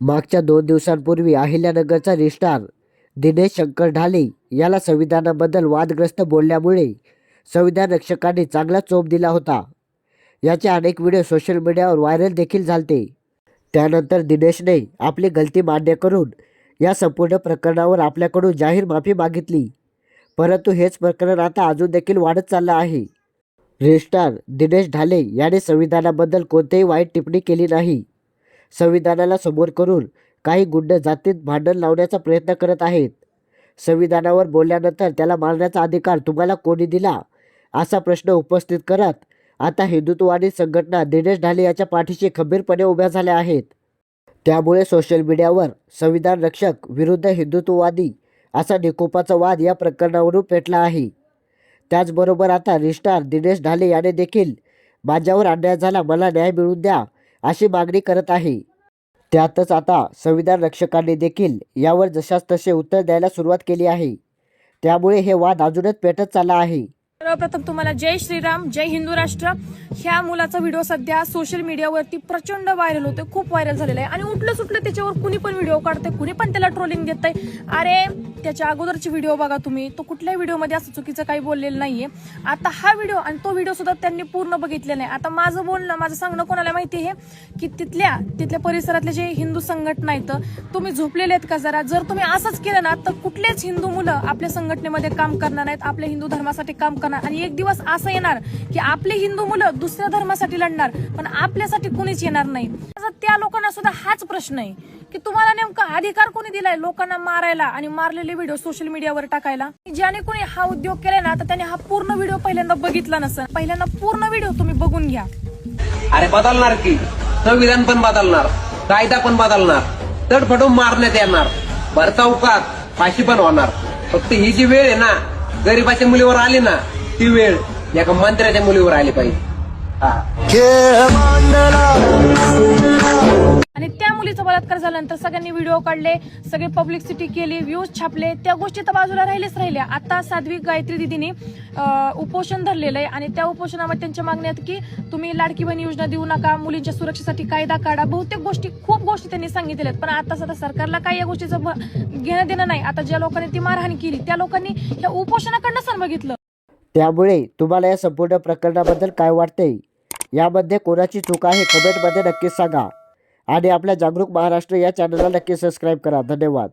मागच्या दोन दिवसांपूर्वी अहिल्यानगरचा रिस्टार दिनेश शंकर ढाले याला संविधानाबद्दल वादग्रस्त बोलल्यामुळे संविधान रक्षकांनी चांगला चोप दिला होता. याचे अनेक व्हिडिओ सोशल मीडियावर व्हायरल देखील झालते. त्यानंतर दिनेशने आपली गलती मान्य करून या संपूर्ण प्रकरणावर आपल्याकडून जाहीर माफी मागितली. परंतु हेच प्रकरण आता अजून देखील वाढत चाललं आहे. रेस्टार दिनेश ढाले याने संविधानाबद्दल कोणतीही वाईट टिप्पणी केली नाही. संविधानाला समोर करून काही गुंड जातीत भांडण लावण्याचा प्रयत्न करत आहेत. संविधानावर बोलल्यानंतर त्याला मारण्याचा अधिकार तुम्हाला कोणी दिला? असा प्रश्न उपस्थित करत आता हिंदुत्ववादी संघटना दिनेश ढाले याच्या पाठीशी खंबीरपणे उभ्या झाल्या आहेत. त्यामुळे सोशल मीडियावर संविधान रक्षक विरुद्ध हिंदुत्ववादी असा निकोपाचा वाद या प्रकरणावरून पेटला आहे. त्याचबरोबर आता रिस्टार दिनेश ढाले याने देखील माझ्यावर अन्याय झाला मला न्याय मिळवून द्या अशी मागणी करत आहे. त्यातच आता संविधान रक्षकांनी देखील यावर जशास तसे उत्तर द्यायला सुरुवात केली आहे. त्यामुळे हे वाद अजूनच पेटत चालला आहे. सर्वप्रथम तुम्हाला जय श्रीराम जय हिंदू राष्ट्र. ह्या मुलाचा व्हिडिओ सध्या सोशल मीडियावरती प्रचंड व्हायरल होतोय खूप व्हायरल झालेला आहे. आणि उठलं सुटलं त्याच्यावर कुणी पण व्हिडिओ काढतंय कुणी पण त्याला ट्रोलिंग देतंय. अरे त्याच्या अगोदरची व्हिडिओ बघा तुम्ही. तो कुठल्याही व्हिडिओमध्ये असं चुकीचं काही बोललेलं नाहीये. आता हा व्हिडिओ आणि तो व्हिडिओ सुद्धा त्यांनी पूर्ण बघितलेला नाही आता माझं बोलणं माझं सांगणं कोणाला माहिती आहे? की तिथल्या तिथल्या परिसरातले जे हिंदू संघटना आहेत तुम्ही झोपलेले आहेत का जरा? जर तुम्ही असंच केलं ना तर कुठलेच हिंदू मुलं आपल्या संघटनेमध्ये काम करणार नाहीत आपल्या हिंदू धर्मासाठी काम करणार. आणि एक दिवस असं येणार की आपले हिंदू मुलं दुसऱ्या धर्मासाठी लढणार पण आपल्यासाठी कुणीच येणार नाही. त्या लोकांना सुद्धा हाच प्रश्न आहे की तुम्हाला नेमका अधिकार कोणी दिलाय लोकांना मारायला आणि मारलेले व्हिडिओ सोशल मीडियावर टाकायला? ज्याने कोणी हा उद्योग केलाय ना तर त्याने हा पूर्ण व्हिडिओ पहिल्यांदा बघितला नसेल. पहिल्यांदा पूर्ण व्हिडिओ तुम्ही बघून घ्या. अरे बदलणार की? संविधान पण बदलणार कायदा पण बदलणार तडफडून मारण्यात येणार. भर चौकात फाशी पण होणार. फक्त ही जी वेळ आहे ना गरीबाच्या मुलीवर आली ना ती वेळ एका मंत्र्याच्या मुलीवर आली पाहिजे. आणि त्या मुलीचा बलात्कार झाल्यानंतर सगळ्यांनी व्हिडिओ काढले सगळे पब्लिसिटी केली व्ह्यूज छापले त्या गोष्टी तर बाजूला राहिलेच राहिल्या. आता साध्वी गायत्री दिदीने उपोषण धरलेलं आहे आणि त्या उपोषणामध्ये त्यांच्या मागण्यात आहेत की तुम्ही लाडकी बहीण योजना देऊ नका मुलींच्या सुरक्षेसाठी कायदा काढा. बहुतेक गोष्टी खूप गोष्टी त्यांनी सांगितलेल्या आहेत. पण आता सध्या सरकारला काही या गोष्टीचं घेणं देणं नाही. आता ज्या लोकांनी ती मारहाण केली त्या लोकांनी या उपोषणाकडनं सण बघितलं. त्यामुळे तुम्हाला या संपूर्ण प्रकरणाबद्दल काय वाटते यामध्ये कोणाची चूक आहे? कमेंटमध्ये नक्कीच सांगा. आणि आपल्या जागरूक महाराष्ट्र या चॅनलला नक्की सबस्क्राईब करा. धन्यवाद.